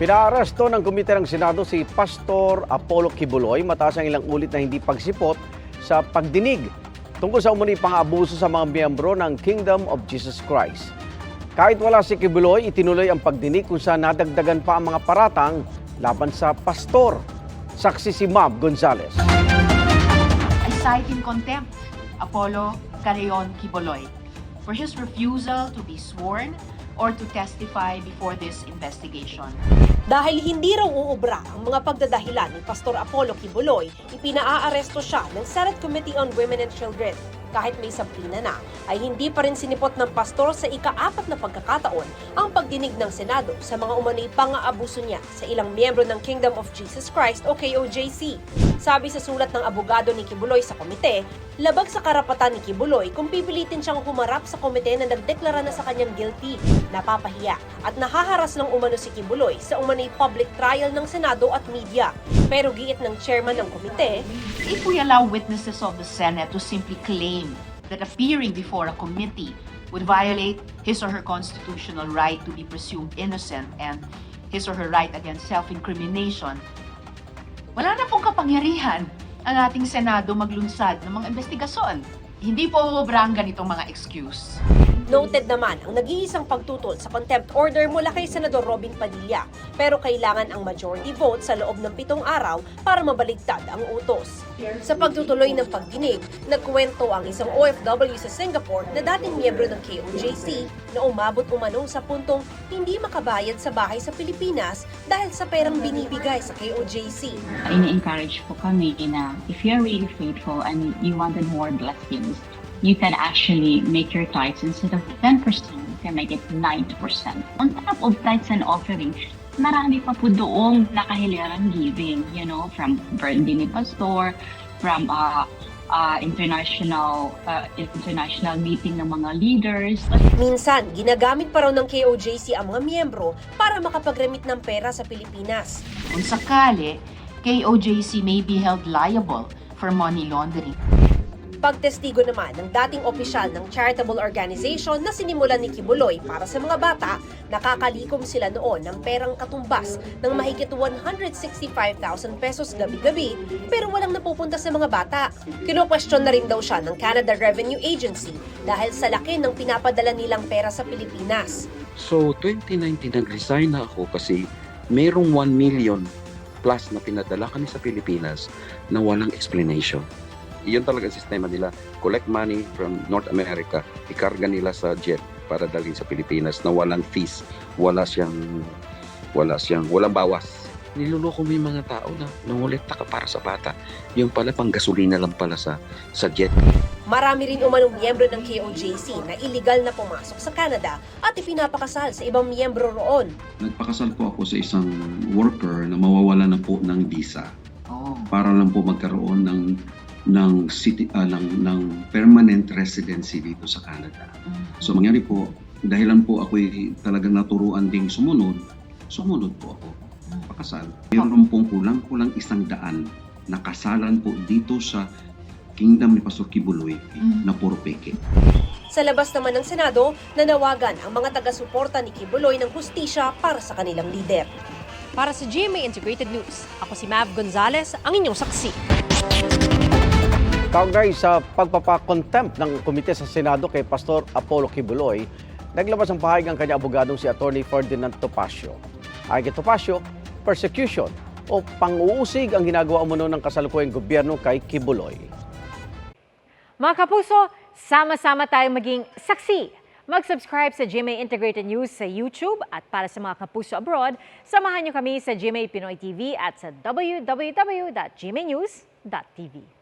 Pinaaresto ng Komite ng Senado si Pastor Apollo Kibuloy mataas ang ilang ulit na hindi pagsipot sa pagdinig tungkol sa umuni pang-abuso sa mga miyembro ng Kingdom of Jesus Christ. Kahit wala si Kibuloy, itinuloy ang pagdinig kung saan nadagdagan pa ang mga paratang laban sa pastor. Saksi si Mab Gonzales. I cite in contempt Apollo Carreon Quiboloy for his refusal to be sworn or to testify before this investigation. Dahil hindi raw uubra ang mga pagdadahilan ni Pastor Apollo Kibuloy, ipinaaaresto siya ng Senate Committee on Women and Children. Kahit may sablina na, ay hindi pa rin sinipot ng pastor sa ikaapat na pagkakataon ang pagdinig ng Senado sa mga umano'y pang-aabuso niya sa ilang miyembro ng Kingdom of Jesus Christ o KOJC. Sabi sa sulat ng abogado ni Kibuloy sa komite, labag sa karapatan ni Kibuloy kung pipilitin siyang humarap sa komite na nagdeklara na sa kanyang guilty, napapahiya at nahaharas ng umano si Kibuloy sa umano'y public trial ng Senado at media. Pero giit ng chairman ng komite, If we allow witnesses of the Senate to simply claim that appearing before a committee would violate his or her constitutional right to be presumed innocent and his or her right against self-incrimination, wala na pong kapangyarihan ang ating Senado maglunsad ng mga investigasyon. Hindi po ubra ang ganitong mga excuse. Noted naman ang nag-iisang pagtutol sa contempt order mula kay Senador Robin Padilla pero kailangan ang majority vote sa loob ng pitong araw para mabaligtad ang utos. Sa pagtutuloy ng pagdinig, nagkwento ang isang OFW sa Singapore na dating miyembro ng KOJC na umabot umano sa puntong hindi makabayad sa bahay sa Pilipinas dahil sa perang binibigay sa KOJC. ini-encourage po kami na if you're really faithful and you wanted more blessings, you can actually make your tithes instead of 10%, you can make it 90%. On top of tithes and offering, marami pa po doong nakahiliran giving, you know, from birthday ni pastor, from uh, uh, international uh, international meeting ng mga leaders. Minsan, ginagamit pa raw ng KOJC ang mga miyembro para makapag-remit ng pera sa Pilipinas. Kung sakali, KOJC may be held liable for money laundering. Pagtestigo naman ng dating opisyal ng charitable organization na sinimulan ni Kibuloy para sa mga bata, nakakalikom sila noon ng perang katumbas ng mahigit 165,000 pesos gabi-gabi pero walang napupunta sa mga bata. Kino-question na rin daw siya ng Canada Revenue Agency dahil sa laki ng pinapadala nilang pera sa Pilipinas. So, 2019, nag-resign na ako kasi merong 1 million plus na pinadala kami sa Pilipinas na walang explanation. Iyon talaga ang sistema nila. Collect money from North America, ikarga nila sa jet para dalhin sa Pilipinas na walang fees, wala siyang wala siyang walang bawas. Niloloko mo yung mga tao na nangolekta ka para sa bata. Yung pala pang gasolina lang pala sa sa jet. Marami rin umanong miyembro ng KOJC na illegal na pumasok sa Canada at ipinapakasal sa ibang miyembro roon. Nagpakasal po ako sa isang worker na mawawala na po ng visa Oh. para lang po magkaroon ng ng city ah, ng, ng permanent residency dito sa Canada. So mangyari po, dahilan po ako talagang naturuan ding sumunod, sumunod po ako. Pakasal. Mayroon pong kulang-kulang isang daan na kasalan po dito sa kingdom ni Pastor Kibuloy na puro peke. Sa labas naman ng Senado, nanawagan ang mga taga-suporta ni Kibuloy ng hustisya para sa kanilang lider. Para sa GMA Integrated News, ako si Mav Gonzalez, ang inyong saksi. Kaugnay sa pagpapakontempt ng komite sa Senado kay Pastor Apollo Kibuloy, naglabas ang pahayag ang kanyang abogadong si Attorney Ferdinand Topacio. Ayon kay Topacio, persecution o pang-uusig ang ginagawa umano ng kasalukuyang gobyerno kay Kibuloy. Mga kapuso, sama-sama tayong maging saksi. Mag-subscribe sa GMA Integrated News sa YouTube at para sa mga kapuso abroad, samahan niyo kami sa GMA Pinoy TV at sa www.gmanews.tv.